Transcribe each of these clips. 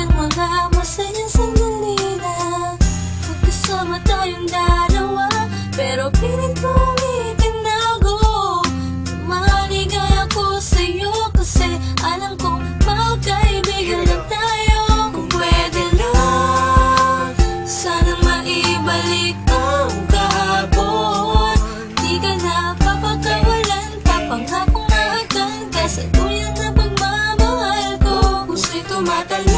Ay ang mga masayang sandali na Magkasama tayong dalawa Pero pilit kong itinago Maligay ako sa'yo Kasi alam kong magkaibigan na tayo. Kung pwede lang Sana maibalik ang kahapon. Di ka na papagkawalan Papangakong mahagdan ka Sa tuyan na pagmamahal ko. Puso'y tumatalon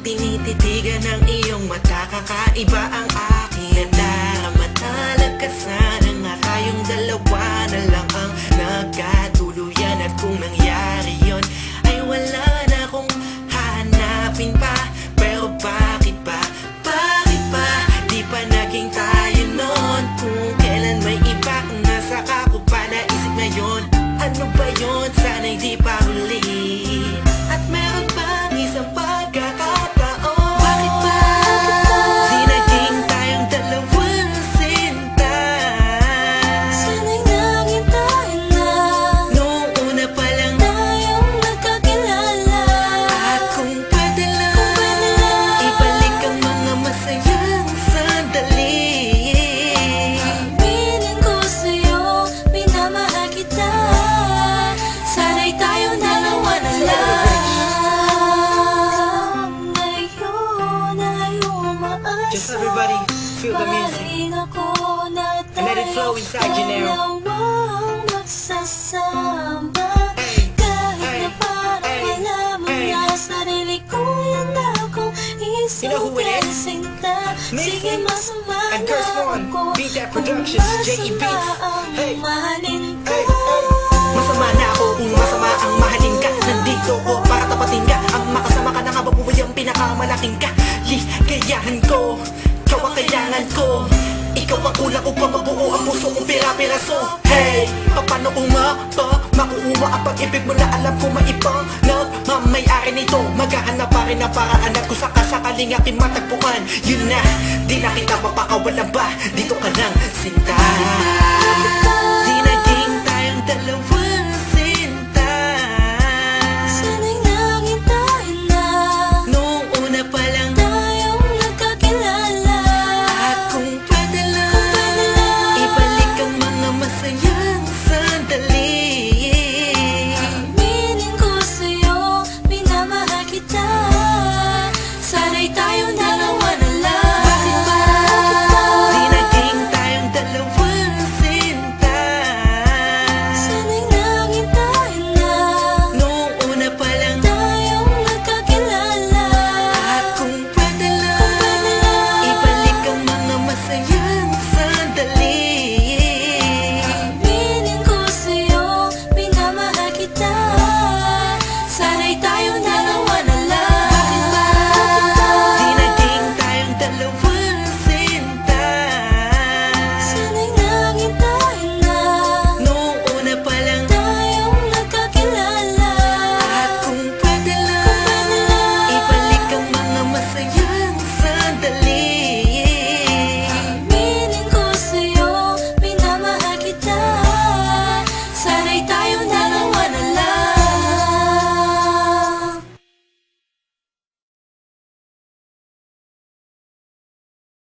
tinititigan ng iyong mata Kakaiba ang aking Just everybody feel the music And let it flow inside you now. Hey, hey, hey, hey. You know who it is? masama and Curse One. Beat That Kung Productions, J.E. Beats. hey. Babuhay ang pinakamalaking ka Ligayahan ko, ikaw ang kailangan ko. Ikaw ang kulang upang mabuo ang puso kong pira-piraso Hey, paano kung mapa Makuha ang pag-ibig mo na alam ko maipang Nagmamayari nito? Maghahanap pa rin ang paraan at kung sakasakaling aking matagpuan. Yun na, di na kita mapakawalan ba? Dito ka lang, sinta